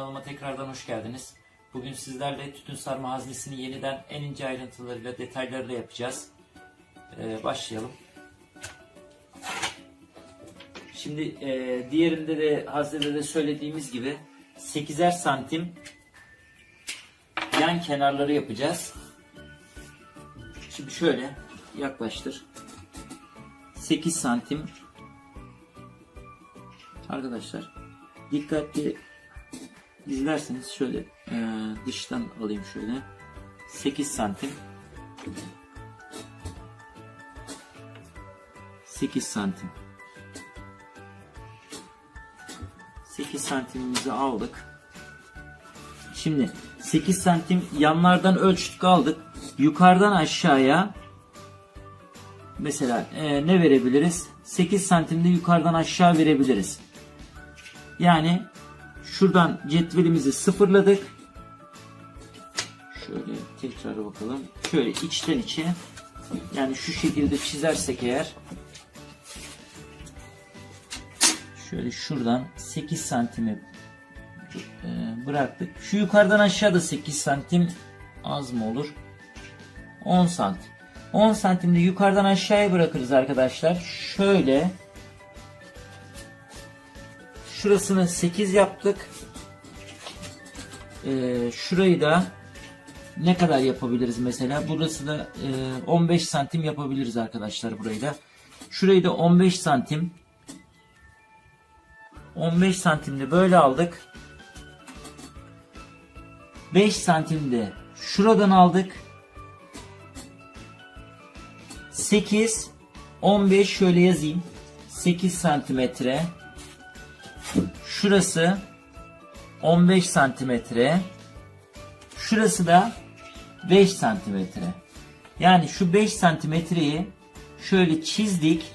Kanalıma tekrardan hoş geldiniz. Bugün sizlerle tütün sarma haznesini yeniden en ince ayrıntılarıyla, detaylarıyla yapacağız. Ee, başlayalım. Şimdi e, diğerinde de haznede de söylediğimiz gibi 8'er santim yan kenarları yapacağız. Şimdi şöyle yaklaştır. 8 santim Arkadaşlar dikkatli izlerseniz şöyle e, dıştan alayım şöyle 8 santim 8 santim 8 santimimizi aldık. Şimdi 8 santim yanlardan ölçtük aldık. Yukarıdan aşağıya mesela e, ne verebiliriz? 8 santimde yukarıdan aşağı verebiliriz. Yani şuradan cetvelimizi sıfırladık. Şöyle tekrar bakalım. Şöyle içten içe yani şu şekilde çizersek eğer şöyle şuradan 8 santime bıraktık. Şu yukarıdan aşağıda 8 santim az mı olur? 10 santim. 10 santimde yukarıdan aşağıya bırakırız arkadaşlar. Şöyle şurasını 8 yaptık. Ee, şurayı da ne kadar yapabiliriz mesela? Burası da e, 15 santim yapabiliriz arkadaşlar burayı da. Şurayı da 15 santim 15 santimde böyle aldık. 5 santimde şuradan aldık. 8 15 şöyle yazayım. 8 santimetre. Şurası 15 santimetre. Şurası da 5 santimetre. Yani şu 5 santimetreyi şöyle çizdik.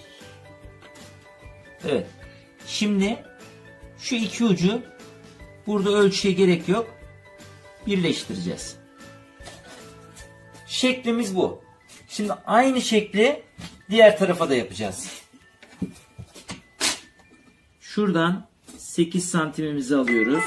Evet. Şimdi şu iki ucu burada ölçüye gerek yok. Birleştireceğiz. Şeklimiz bu. Şimdi aynı şekli diğer tarafa da yapacağız. Şuradan 8 santimimizi alıyoruz.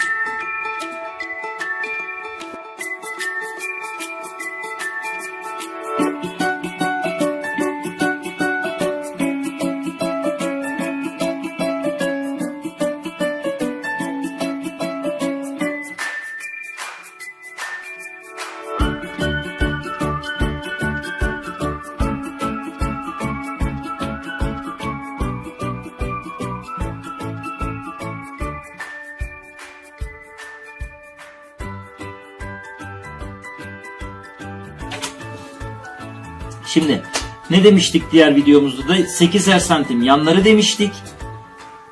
Ne demiştik diğer videomuzda da 8'er santim yanları demiştik.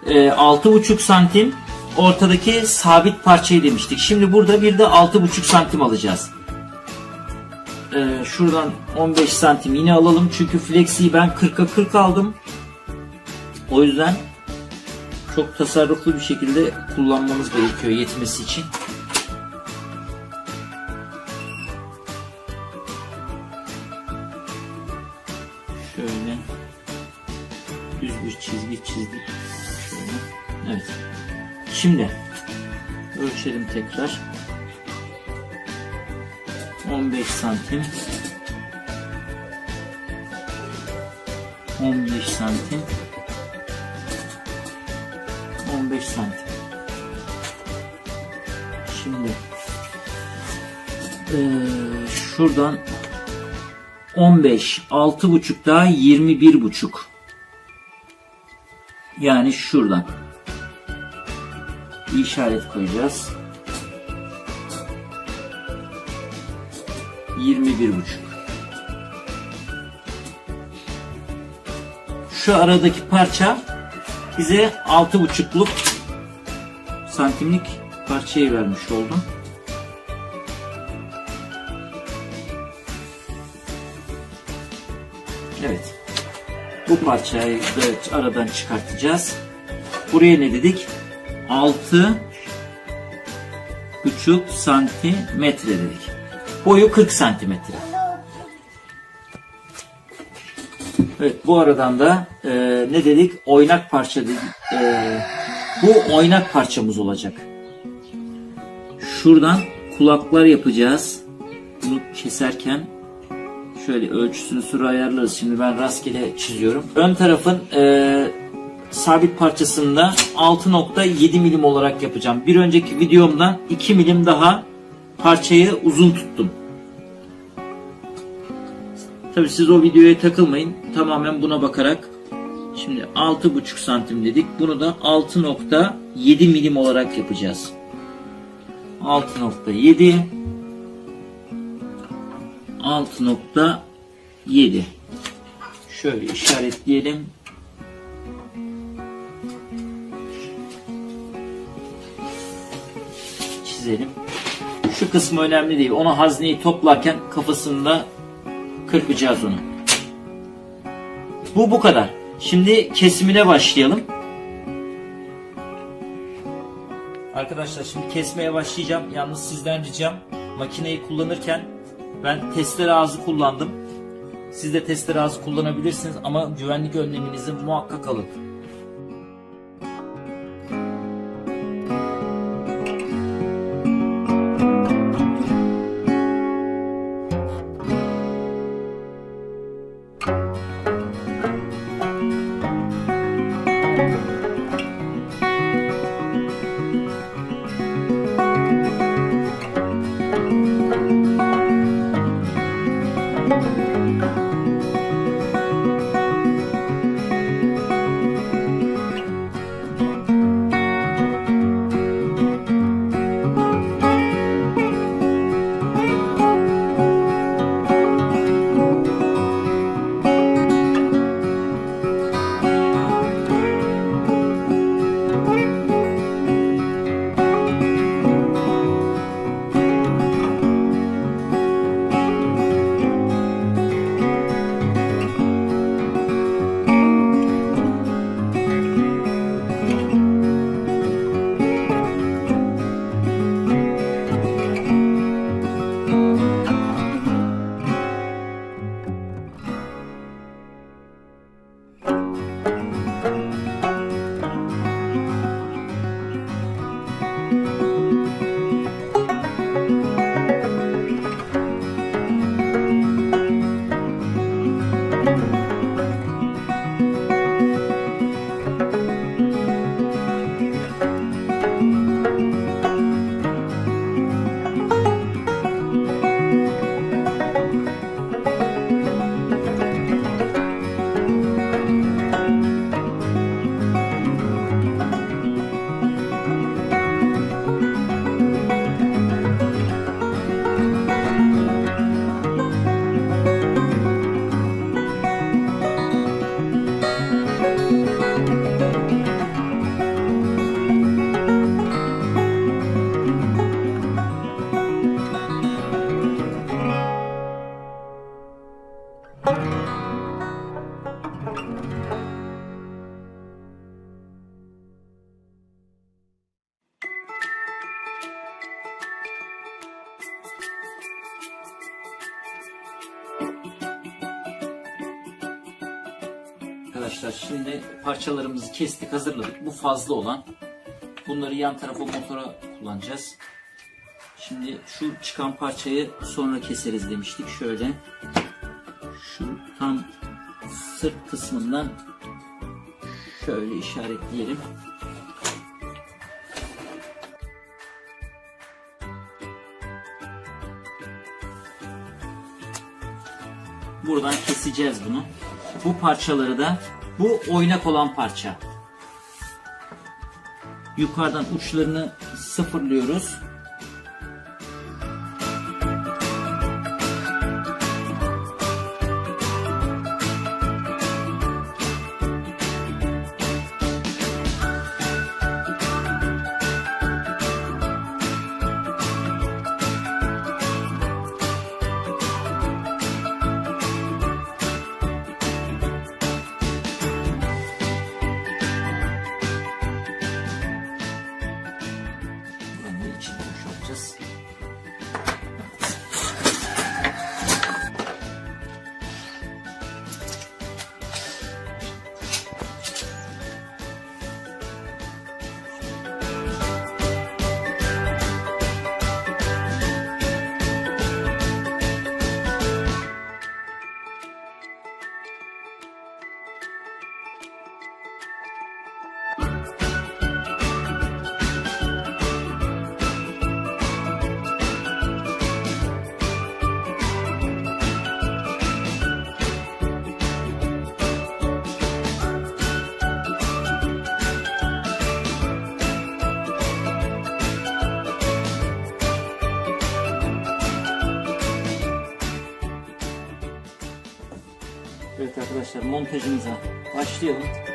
Ee, 6,5 santim ortadaki sabit parçayı demiştik. Şimdi burada bir de 6,5 santim alacağız. Ee, şuradan 15 santim yine alalım. Çünkü flexiyi ben 40'a 40 aldım. O yüzden çok tasarruflu bir şekilde kullanmamız gerekiyor yetmesi için. Şimdi ölçelim tekrar. 15 santim. 15 santim. 15 santim. Şimdi eee, şuradan 15 6 buçuk daha 21 buçuk. Yani şuradan bir işaret koyacağız 21 buçuk şu aradaki parça bize 6 buçukluk santimlik parçayı vermiş oldum. Evet. Bu parçayı da aradan çıkartacağız. Buraya ne dedik? 6 buçuk santimetre dedik. Boyu 40 santimetre. Evet bu aradan da e, ne dedik? Oynak parça dedik. E, bu oynak parçamız olacak. şuradan kulaklar yapacağız. Bunu keserken şöyle ölçüsünü süre ayarlarız. Şimdi ben rastgele çiziyorum. Ön tarafın e, sabit parçasında 6.7 milim olarak yapacağım. Bir önceki videomdan 2 milim daha parçayı uzun tuttum. Tabi siz o videoya takılmayın. Tamamen buna bakarak Şimdi 6,5 santim dedik. Bunu da 6.7 milim olarak yapacağız. 6.7 6.7 Şöyle işaretleyelim. Çizelim. Şu kısmı önemli değil. Ona hazneyi toplarken kafasında kırpacağız onu. Bu bu kadar. Şimdi kesimine başlayalım. Arkadaşlar şimdi kesmeye başlayacağım. Yalnız sizden ricam makineyi kullanırken ben testere ağzı kullandım. Siz de testere ağzı kullanabilirsiniz ama güvenlik önleminizi muhakkak alın. Arkadaşlar şimdi parçalarımızı kestik hazırladık. Bu fazla olan. Bunları yan tarafa motora kullanacağız. Şimdi şu çıkan parçayı sonra keseriz demiştik. Şöyle şu tam sırt kısmından şöyle işaretleyelim. Buradan keseceğiz bunu. Bu parçaları da bu oynak olan parça. Yukarıdan uçlarını sıfırlıyoruz. Montajımıza başlayalım.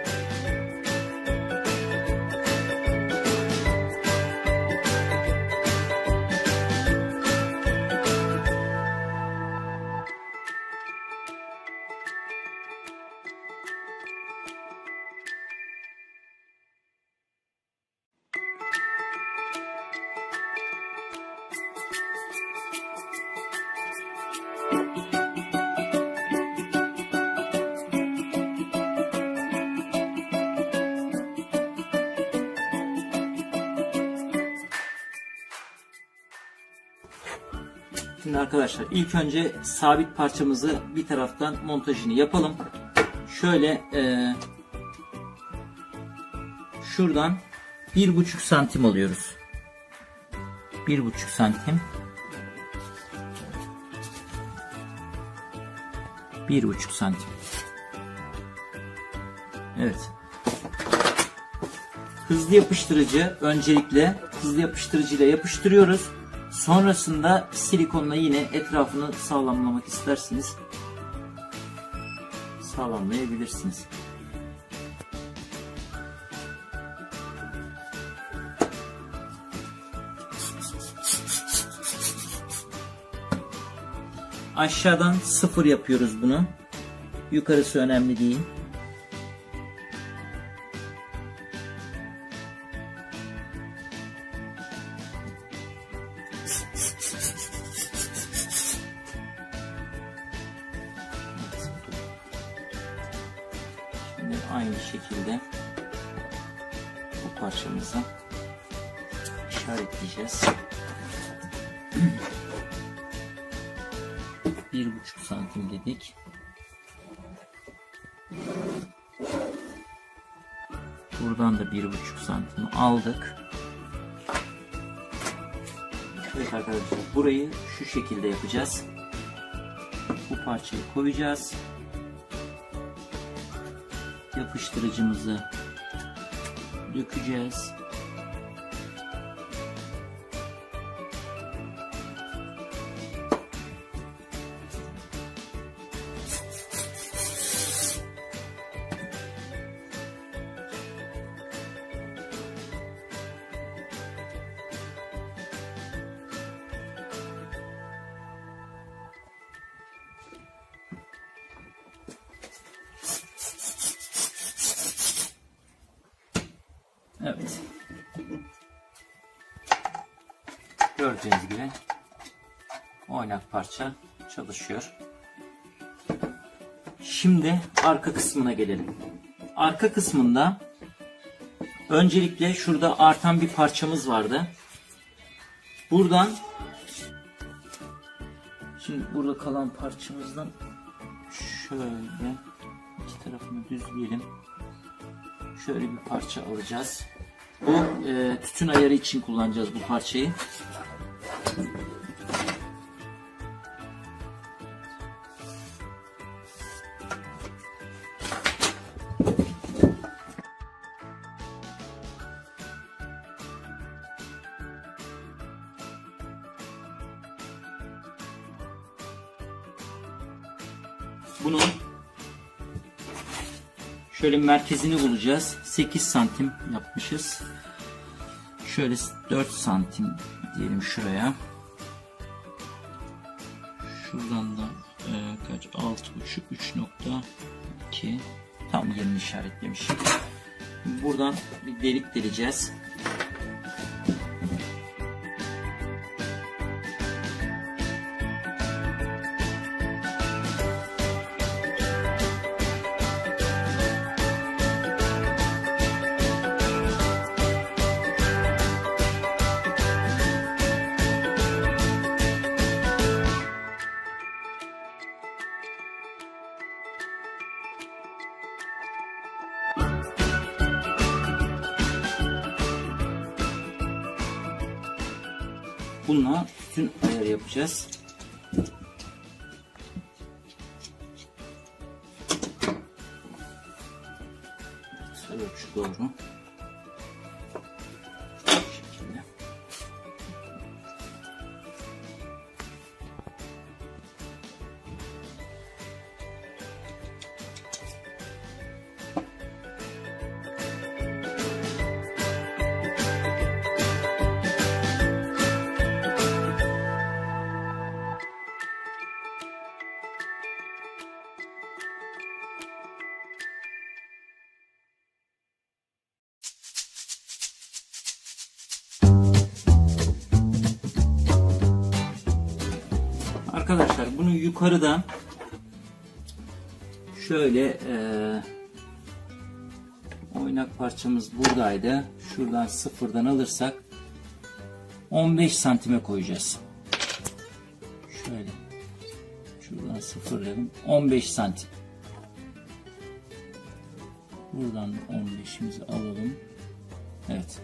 Şimdi arkadaşlar ilk önce sabit parçamızı bir taraftan montajını yapalım. Şöyle e, şuradan bir buçuk santim alıyoruz. Bir buçuk santim. Bir buçuk santim. Evet. Hızlı yapıştırıcı öncelikle hızlı yapıştırıcı ile yapıştırıyoruz. Sonrasında silikonla yine etrafını sağlamlamak isterseniz sağlamlayabilirsiniz. Aşağıdan sıfır yapıyoruz bunu. Yukarısı önemli değil. Bir buçuk santim dedik. Buradan da bir buçuk santim aldık. Evet arkadaşlar burayı şu şekilde yapacağız. Bu parçayı koyacağız yapıştırıcımızı dökeceğiz. Evet. Gördüğünüz gibi oynak parça çalışıyor. Şimdi arka kısmına gelelim. Arka kısmında öncelikle şurada artan bir parçamız vardı. Buradan şimdi burada kalan parçamızdan şöyle iki tarafını düzleyelim şöyle bir parça alacağız. Bu e, tütün ayarı için kullanacağız bu parçayı. Bunun Şöyle merkezini bulacağız. 8 santim yapmışız. Şöyle 4 santim diyelim şuraya. Şuradan da e, kaç? 6.5 3.2 tam yerini işaretlemişim. Buradan bir delik deleceğiz. Bununla tütün ayarı yapacağız. Yukarıdan şöyle eee oynak parçamız buradaydı. Şuradan sıfırdan alırsak 15 santime koyacağız. Şöyle. Şuradan sıfırlayalım. 15 santim. Buradan 15'imizi alalım. Evet.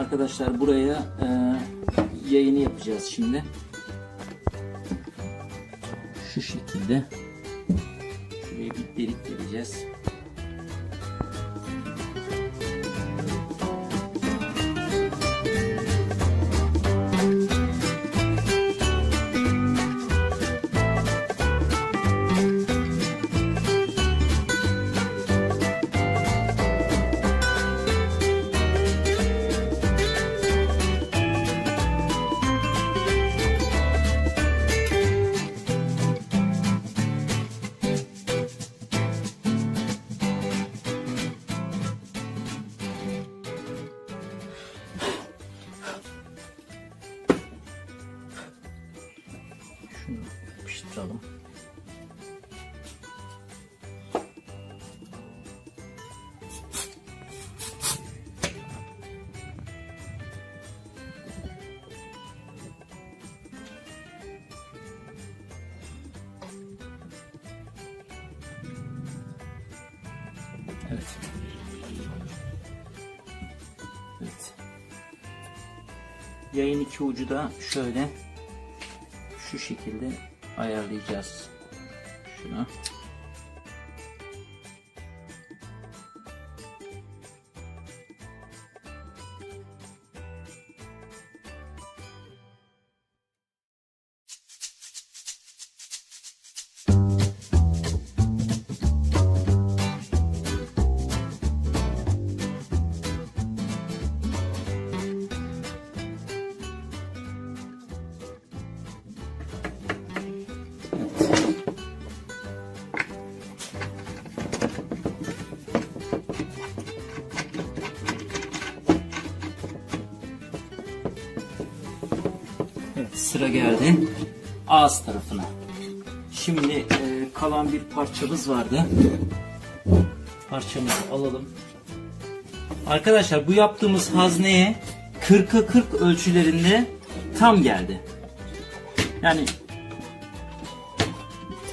Arkadaşlar buraya e, yayını yapacağız şimdi. Şu şekilde. Şuraya bir delik vereceğiz. Yapıştıralım. Evet. Evet. Yayın iki ucu da şöyle şu şekilde I only just, you know. Sıra geldi ağız tarafına. Şimdi e, kalan bir parçamız vardı. Parçamızı alalım. Arkadaşlar bu yaptığımız hazneye 40'a 40 ölçülerinde tam geldi. Yani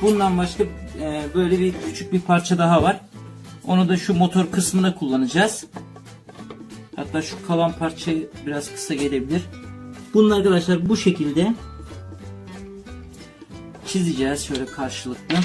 bundan başka e, böyle bir küçük bir parça daha var. Onu da şu motor kısmına kullanacağız. Hatta şu kalan parçayı biraz kısa gelebilir. Bunun arkadaşlar bu şekilde çizeceğiz şöyle karşılıklı.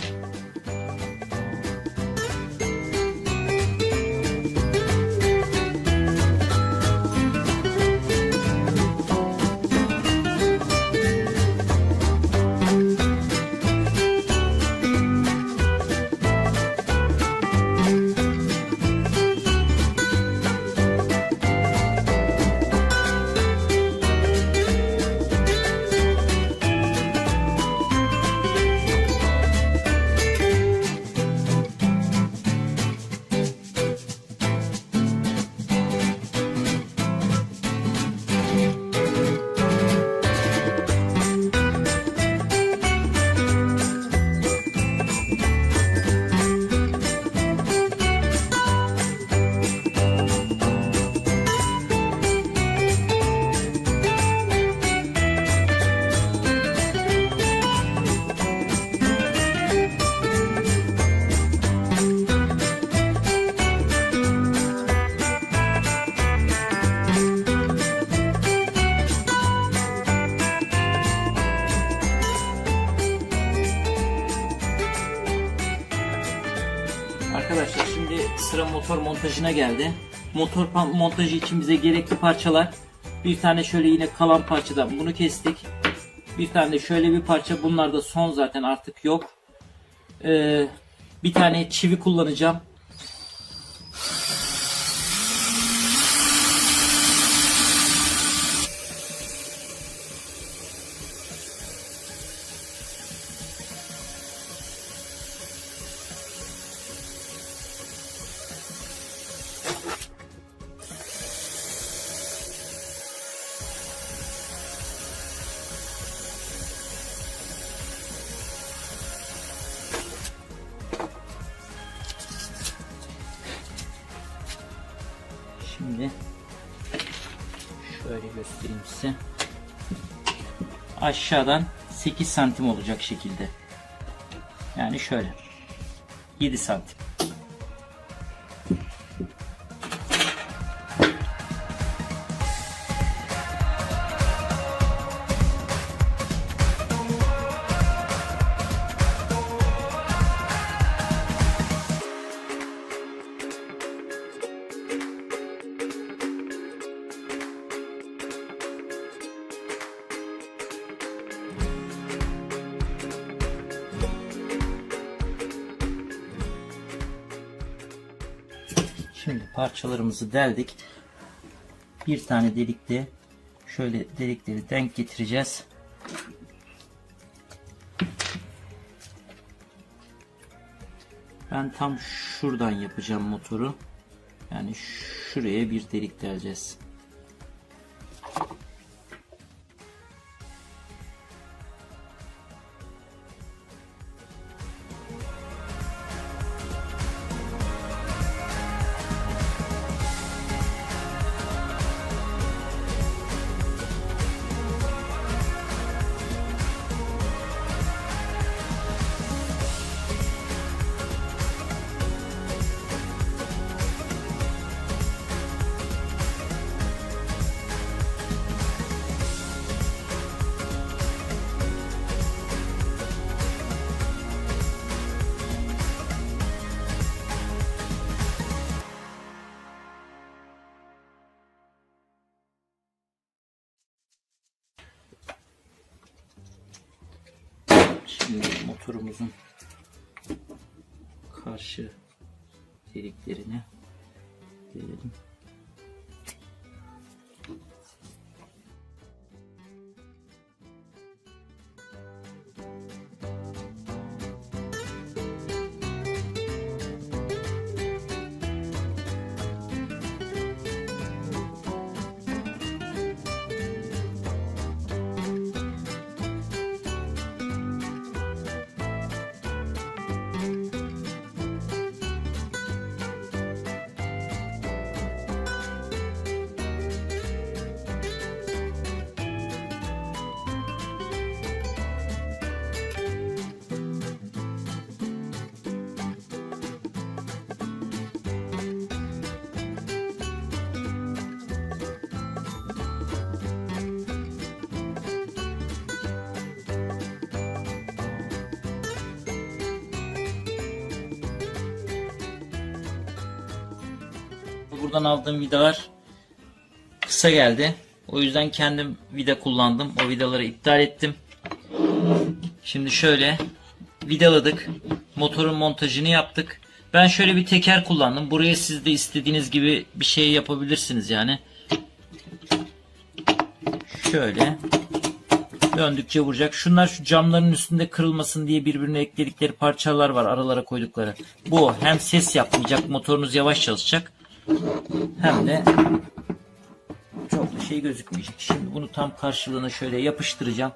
Montajına geldi. Motor montajı için bize gerekli parçalar. Bir tane şöyle yine kalan parçadan bunu kestik. Bir tane şöyle bir parça. Bunlar da son zaten artık yok. Ee, Bir tane çivi kullanacağım. Aşağıdan 8 santim olacak şekilde. Yani şöyle. 7 santim. Parçalarımızı deldik. Bir tane delikte şöyle delikleri denk getireceğiz. Ben tam şuradan yapacağım motoru. Yani şuraya bir delik deleceğiz. Deliklerini delelim. Buradan aldığım vidalar kısa geldi. O yüzden kendim vida kullandım. O vidaları iptal ettim. Şimdi şöyle vidaladık. Motorun montajını yaptık. Ben şöyle bir teker kullandım. Buraya siz de istediğiniz gibi bir şey yapabilirsiniz yani. Şöyle döndükçe vuracak. Şunlar şu camların üstünde kırılmasın diye birbirine ekledikleri parçalar var aralara koydukları. Bu hem ses yapmayacak, motorunuz yavaş çalışacak. Hem de çok da şey gözükmeyecek. Şimdi bunu tam karşılığına şöyle yapıştıracağım.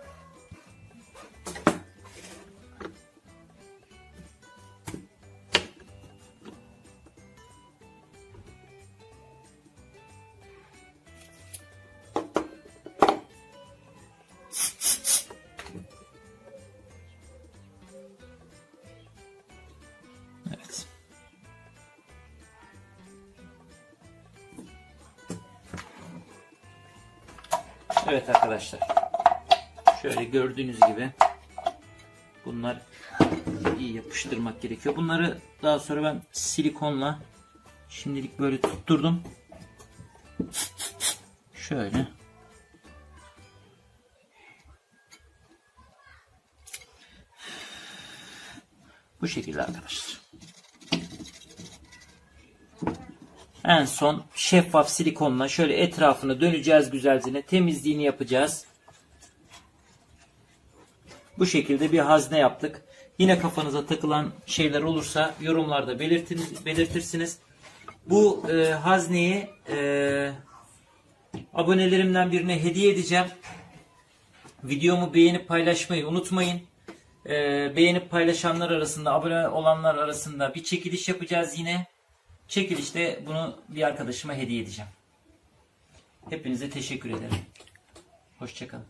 Evet arkadaşlar. Şöyle gördüğünüz gibi bunlar iyi yapıştırmak gerekiyor. Bunları daha sonra ben silikonla şimdilik böyle tutturdum. Şöyle. Bu şekilde arkadaşlar. En son şeffaf silikonla şöyle etrafını döneceğiz güzelce. Temizliğini yapacağız. Bu şekilde bir hazne yaptık. Yine kafanıza takılan şeyler olursa yorumlarda belirtiniz, belirtirsiniz. Bu e, hazneyi e, abonelerimden birine hediye edeceğim. Videomu beğenip paylaşmayı unutmayın. E, beğenip paylaşanlar arasında, abone olanlar arasında bir çekiliş yapacağız yine. Çekilişte bunu bir arkadaşıma hediye edeceğim. Hepinize teşekkür ederim. Hoşçakalın.